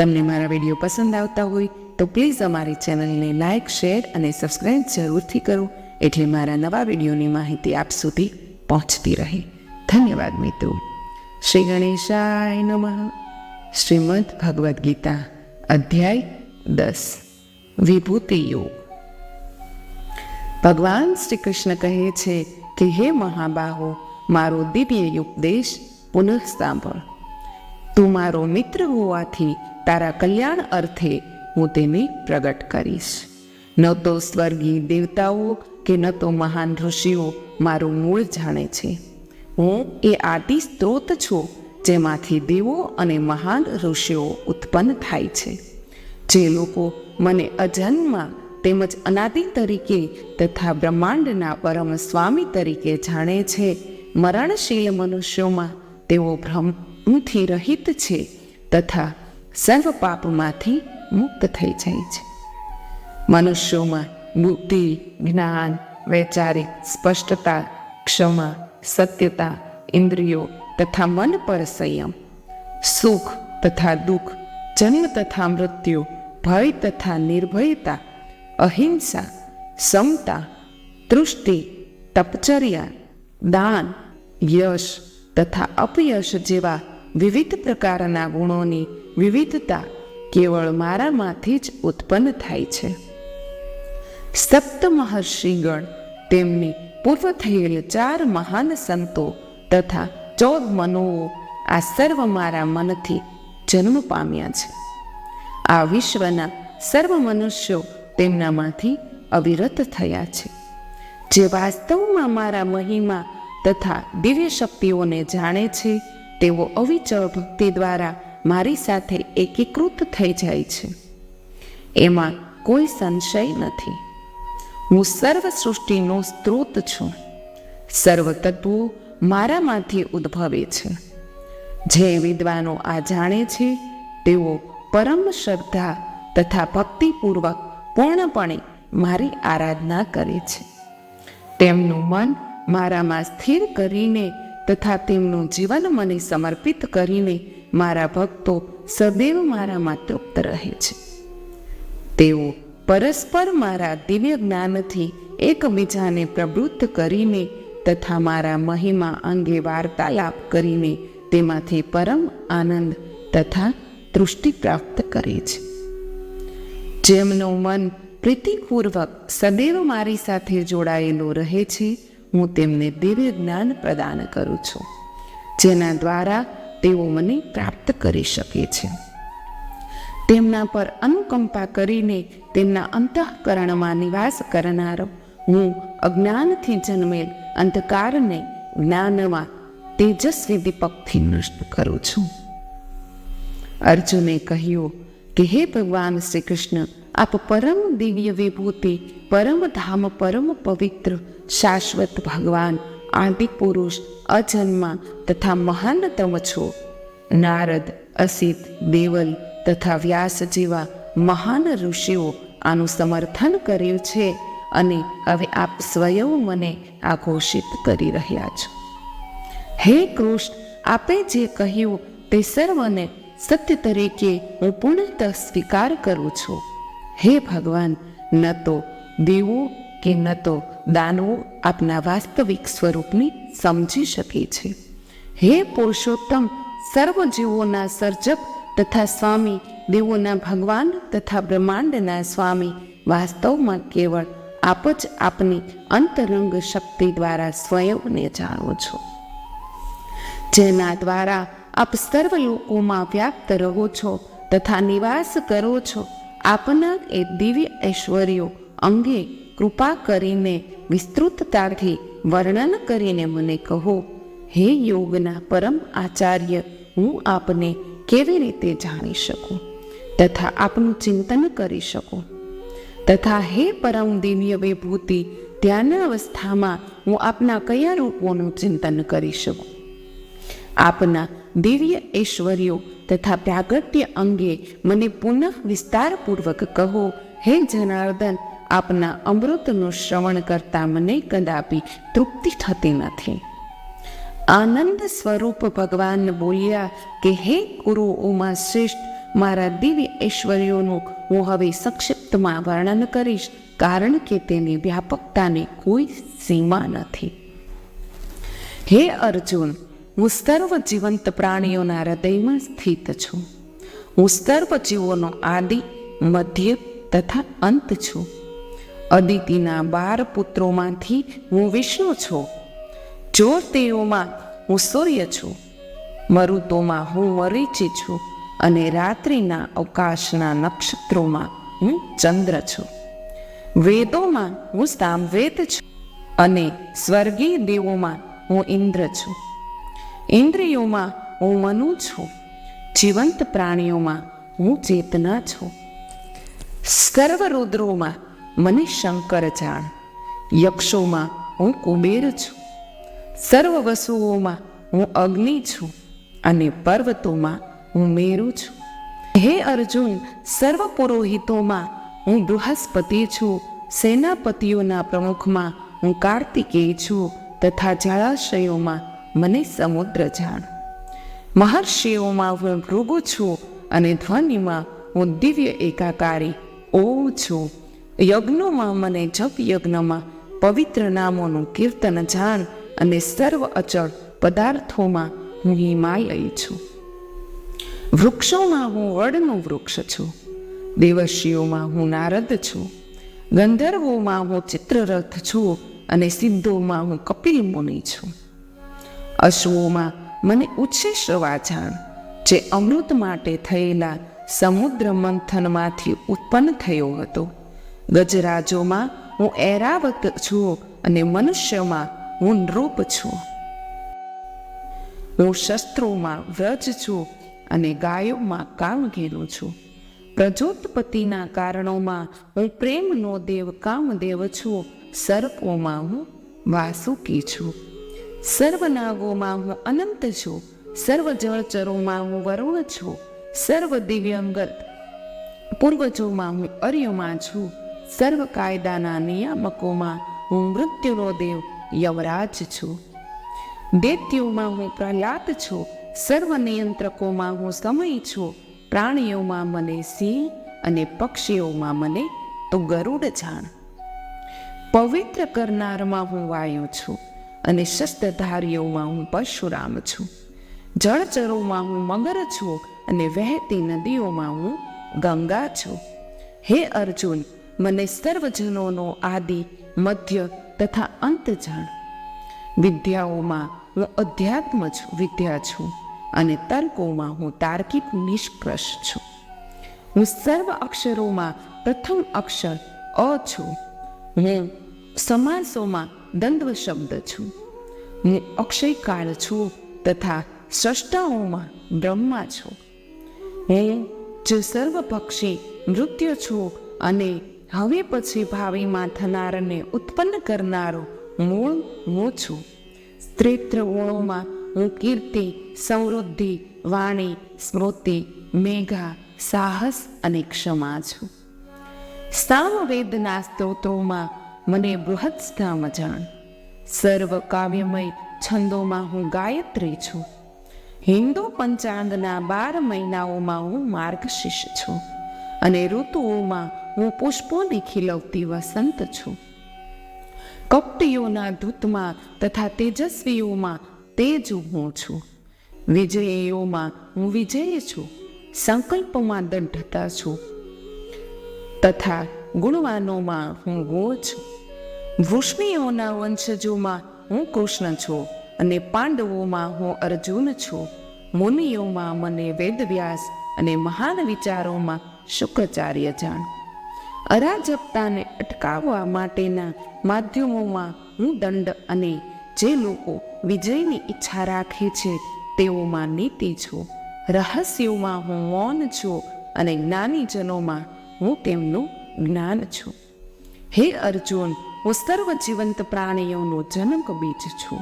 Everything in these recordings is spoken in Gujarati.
તમને મારા વીડિયો પસંદ આવતા હોય, તો પ્લીઝ અમારી ચેનલને લાઇક શેર અને સબસ્ક્રાઇબ જરૂરથી કરો, એટલે મારા નવા વિડીયોની માહિતી આપ સુધી પહોંચતી રહે. ધન્યવાદ મિત્રો. શ્રી ગણેશાય નમઃ. શ્રીમદ ભગવદ્ ગીતા, અધ્યાય દસ. વિભૂતિ યોગ. ભગવાન શ્રી કૃષ્ણ કહે છે કે, હે મહાબાહો, મારો દિવ્ય ઉપદેશ પુનઃ સાંભળ. તું મારો મિત્ર હોવાથી તારા કલ્યાણ અર્થે હું તેને પ્રગટ કરીશ. ન તો સ્વર્ગીય દેવતાઓ કે ન તો મહાન ઋષિઓ મારું મૂળ જાણે છે. હું એ આદિ સ્ત્રોત છું જેમાંથી દેવો અને મહાન ઋષિઓ ઉત્પન્ન થાય છે. જે લોકો મને અજન્મ તેમજ અનાદિ તરીકે તથા બ્રહ્માંડના પરમ સ્વામી તરીકે જાણે છે, મરણશીલ મનુષ્યોમાં તેઓ ભ્રમથી રહિત છે તથા સર્વ પાપમાંથી મુક્ત થઈ જાય છે. મનુષ્યોમાં બુદ્ધિ, જ્ઞાન, વૈચારિક સ્પષ્ટતા, ક્ષમા, સત્યતા, ઇન્દ્રિયો તથા મન પર સંયમ, સુખ તથા દુઃખ, જન્મ તથા મૃત્યુ, ભય તથા નિર્ભયતા, અહિંસા, સમતા, તૃષ્ટિ, તપચર્યા, દાન, યશ તથા અપયશ જેવા વિવિધ પ્રકારના ગુણોની વિવિધતા કેવળ મારામાંથી જ ઉત્પન્ન થાય છે. સપ્ત મહર્ષિગણ તેમની પૂર્વ થયેલ ચાર મહાન સંતો તથા ચૌદ મનોઓ આ સર્વ મારા મનથી જન્મ પામ્યા છે. આ વિશ્વના સર્વ મનુષ્યો તેમનામાંથી અવિરત થયા છે. જે વાસ્તવમાં મારા મહિમા તથા દિવ્ય શક્તિઓને જાણે છે તેઓ અવિચળ ભક્તિ દ્વારા મારી સાથે એકીકૃત થઈ જાય છે. એમાં કોઈ સંશય નથી. હું સર્વ સૃષ્ટિનો સ્ત્રોત છું. સર્વ તત્વો મારામાંથી ઉદ્ભવે છે. જે વિદ્વાનો આ જાણે છે, તેઓ પરમ શ્રદ્ધા તથા ભક્તિપૂર્વક પૂર્ણપણે મારી આરાધના કરે છે. તેમનું મન મારામાં સ્થિર કરીને તથા તેમનું જીવન મને સમર્પિત કરીને મારા ભક્તો સદૈવ મારામાં તૃપ્ત રહે છે. તેઓ પરસ્પર મારા દિવ્ય જ્ઞાનથી એકબીજાને પ્રવૃત્ત કરીને તથા મારા મહિમા અંગે વાર્તાલાપ કરીને તેમાંથી પરમ આનંદ તથા તૃષ્ટિ પ્રાપ્ત કરે છે. જેમનું મન પ્રીતિપૂર્વક સદૈવ મારી સાથે જોડાયેલું રહે છે હું તેમને દિવ્ય જ્ઞાન પ્રદાન કરું છું, જેના દ્વારા તેઓ મને પ્રાપ્ત કરી શકે છે. તેમના પર અનુકંપા કરીને તેમના અંતઃકરણમાં નિવાસ કરનારો હું અજ્ઞાનથી જન્મેલ અંધકારને જ્ઞાનમાં તેજસ્વી દીપકથી નષ્ટ કરું છું. અર્જુને કહ્યું કે, હે ભગવાન શ્રી કૃષ્ણ આપ પરમ દિવ્ય વિભૂતિ પરમ ધામ પરમ પવિત્ર શાશ્વત ભગવાન આદિ પુરુષ અજન્મા તથા મહાનતમ છો. નારદ, અસિત, દેવલ તથા વ્યાસ જેવા મહાન ઋષિઓ આનું સમર્થન કર્યું છે અને હવે આપ સ્વયં મને આઘોષિત કરી રહ્યા છો. હે કૃષ્ણ, આપે જે કહ્યું તે સર્વને સત્ય તરીકે હું પૂર્ણતઃ સ્વીકાર કરું છું. હે ભગવાન, ન તો દેવો કે ન તો દાનવો આપના વાસ્તવિક સ્વરૂપને સમજી શકે છે. હે પુરુષોત્તમ સર્વ જીવોના સર્જક તથા સ્વામી, દેવોના ભગવાન તથા બ્રહ્માંડના સ્વામી, વાસ્તવમાં કેવળ આપ જ આપની અંતરંગ શક્તિ દ્વારા સ્વયંને જાણો છો. જેના દ્વારા આપ સર્વ લોકોમાં વ્યાપ્ત રહો છો તથા નિવાસ કરો છો, આપના એ દિવ્ય ઐશ્વર્યો અંગે કૃપા કરીને વિસ્તૃતતાથી વર્ણન કરીને મને કહો, હે યોગના પરમ આચાર્ય, હું આપને કેવી રીતે જાણી શકું? તથા આપનું ચિંતન કરી શકું? તથા હે પરમ દિવ્ય વિભૂતિ ધ્યાન અવસ્થામાં હું આપના કયા રૂપોનું ચિંતન કરી શકું? આપના દિવ્ય ઐશ્વર્યો તથા પ્રાગટ્ય અંગે મને પુનઃ વિસ્તારપૂર્વક કહો, હે જનાર્દન આપના અમૃતનું શ્રવણ કરતા મને કદાપી તૃપ્તિ થતી નથી. આનંદ સ્વરૂપ ભગવાન બોલ્યા કે, હે ગુરુ ઉમા શ્રેષ્ઠ, મારા દિવ્ય ઐશ્વર્યોનું હું હવે સંક્ષિપ્તમાં વર્ણન કરીશ, કારણ કે તેની વ્યાપકતાને કોઈ સીમા નથી. હે અર્જુન, હું સર્વ જીવંત પ્રાણીઓના હૃદયમાં સ્થિત છું. હું સર્વ જીવોનો આદિ, મધ્ય તથા અંત છું. અદિતિના બાર પુત્રોમાંથી હું વિષ્ણુ છું. જો તેઓમાં હું સૂર્ય છું, મરુતોમાં હું મરીચી છું અને રાત્રિના અવકાશના નક્ષત્રોમાં હું ચંદ્ર છું. વેદોમાં હું સામવેદ છું અને સ્વર્ગીય દેવોમાં હું ઇન્દ્ર છું. ઇન્દ્રિયોમાં હું મનુ છું, જીવંત પ્રાણીઓમાં હું ચેતના છું. સર્વ રુદ્રોમાં મને શંકર જાણ. યક્ષોમાં હું કુબેર છું. સર્વ વસુઓમાં હું અગ્નિ છું અને પર્વતોમાં હું મેરુ છું. હે અર્જુન, સર્વ પુરોહિતોમાં હું બૃહસ્પતિ છું. સેનાપતિઓના પ્રમુખમાં હું કાર્તિકેય છું તથા જળાશયોમાં મને સમુદ્ર જાણ. મહર્ષિઓમાં હું ભૃગુ છું અને ધ્વનિમાં હું દિવ્ય એકાકારી ઓમ છું. યજ્ઞોમાં મને જપ યજ્ઞમાં પવિત્ર નામોનું કીર્તન જાણ અને સર્વ અચળ પદાર્થોમાં હું હિમાલય છું. વૃક્ષોમાં હું વડનું વૃક્ષ છું. દેવર્ષિઓમાં હું નારદ છું. ગંધર્વોમાં હું ચિત્રરથ છું અને સિદ્ધોમાં હું કપિલ મુનિ છું. અશ્વોમાં મને ઉચ્છેષ જાણ, જે અમૃત માટે થયેલા સમુદ્ર મંથનમાંથી ઉત્પન્ન થયો હતો. ગજરાજોમાં હું એરાવત છું અને મનુષ્યમાં હું નૃપ છું. હું શસ્ત્રોમાં વ્રજ છું અને ગાયોમાં કામઘેલું છું. પ્રજોતપતિના કારણોમાં હું પ્રેમનો દેવ કામદેવ છું. સર્પોમાં હું વાસુકી છું. સર્વનાગોમાં હું અનંત છું. સર્વ જળચરોમાં હું વરુણ છું. સર્વ દિવ્યંગત પૂર્વજોમાં હું અર્યમાં છું. સર્વ કાયદાના નિયામકોમાં હું મૃત્યુનો દેવ યવરાજ છું દૈત્યોમાં હું પ્રહલાદ છું સર્વ નિયંત્રકોમાં હું સમય છું પ્રાણીઓમાં મને સિંહ અને પક્ષીઓમાં મને તો ગરુડ જાણ પવિત્ર કરનારમાં હું વાયુ છું અને શસ્ત્રધારીઓમાં હું પરશુરામ છું જળચરોમાં હું મગર છું અને વહેતી નદીઓમાં હું ગંગા છું હે અર્જુન મને સર્વજનોનો આદિ, મધ્ય તથા અંત જાણ. વિદ્યાઓમાં હું અધ્યાત્મ જ વિદ્યા છું અને તર્કોમાં હું તાર્કિક નિષ્કર્ષ છું. હું સર્વ અક્ષરોમાં પ્રથમ અક્ષર અ છું. હું સમાસોમાં દ્વંદ્વ શબ્દ છું. હું અક્ષયકાળ છું તથા સ્રષ્ટાઓમાં બ્રહ્મા છું. હું જે સર્વપક્ષી નૃત્ય છું અને હવે પછી ભાવિમાં થનારને ઉત્પન્ન કરનારો મૂળ હું છું. સ્ત્રીત્ર ગુણોમાં હું કીર્તિ, સમૃદ્ધિ, વાણી, સ્મૃતિ, મેઘા, સાહસ અને ક્ષમા છું. સામવેદના સ્ત્રોતોમાં મને બૃહદ સ્થામ જાણ. સર્વ કાવ્યમય છંદોમાં હું ગાયત્રી છું. હિન્દુ પંચાંગના બાર મહિનાઓમાં હું માર્ગશીર્ષ છું. અને ઋતુઓમાં હું પુષ્પોની ખીલવતી વસંત છું. કપટીઓના ધૂતમાં તથા તેજસ્વીઓમાં તેજ હું છું. વિજયીઓમાં હું વિજય છું. સંકલ્પમાં દંઢતા છું. તથા ગુણવાનોમાં હું ગુણ છું. વૃષ્ણિઓના વંશજોમાં હું કૃષ્ણ છું અને પાંડવોમાં હું અર્જુન છું. મુનિઓમાં મને વેદવ્યાસ અને મહાન વિચારોમાં શુક્રાચાર્ય જાણ. અરાજકતાને અટકાવવા માટેના માધ્યમોમાં હું દંડ અને જે લોકો વિજયની ઈચ્છા રાખે છે તેઓમાં નીતિ છું. રહસ્યોમાં હું મૌન છું અને જ્ઞાનીજનોમાં હું તેમનું જ્ઞાન છું. હે અર્જુન, હું સર્વ જીવંત પ્રાણીઓનો જનક બીજ છું.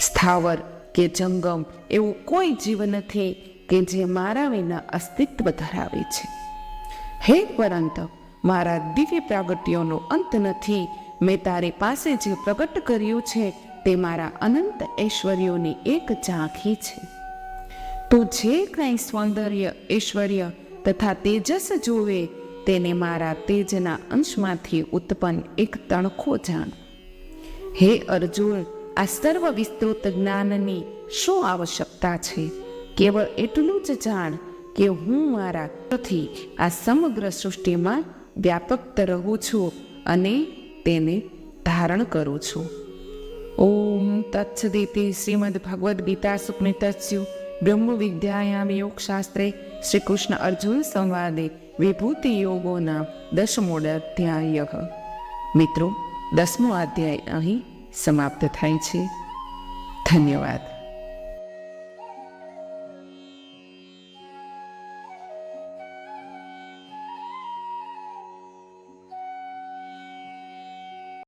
સ્થાવર કે જંગમ એવું કોઈ જીવ નથી કે જે મારા વિના અસ્તિત્વ ધરાવે છે. હે પરંત મારા દિવ્ય પ્રાગટ્યોનો અંત નથી. મેં તારી પાસે જે પ્રગટ કર્યું છે, તે મારા અનંત ઐશ્વર્યોની એક ઝાંખી છે. તું જે કંઈ સૌંદર્ય, ઐશ્વર્ય તથા તેજસ જોવે તેને મારા તેજના અંશમાંથી ઉત્પન્ન એક તણખો જાણ. હે અર્જુન, આ સર્વ વિસ્તૃત જ્ઞાનની શું આવશ્યકતા છે? કેવળ એટલું જ જાણ કે હું મારા થી આ સમગ્ર સૃષ્ટિમાં વ્યાપક રહું છું અને તેને ધારણ કરું છું. ઓમ તત્સદિતિ શ્રીમદ ભગવદ્ ગીતા સુપનિતસ્યુ બ્રહ્મ વિદ્યાયામ યોગશાસ્ત્રે શ્રી કૃષ્ણ અર્જુન સંવાદે વિભૂતિ યોગોના દશમોડ અધ્યાય મિત્રો, દસમો અધ્યાય અહીં સમાપ્ત થાય છે. ધન્યવાદ.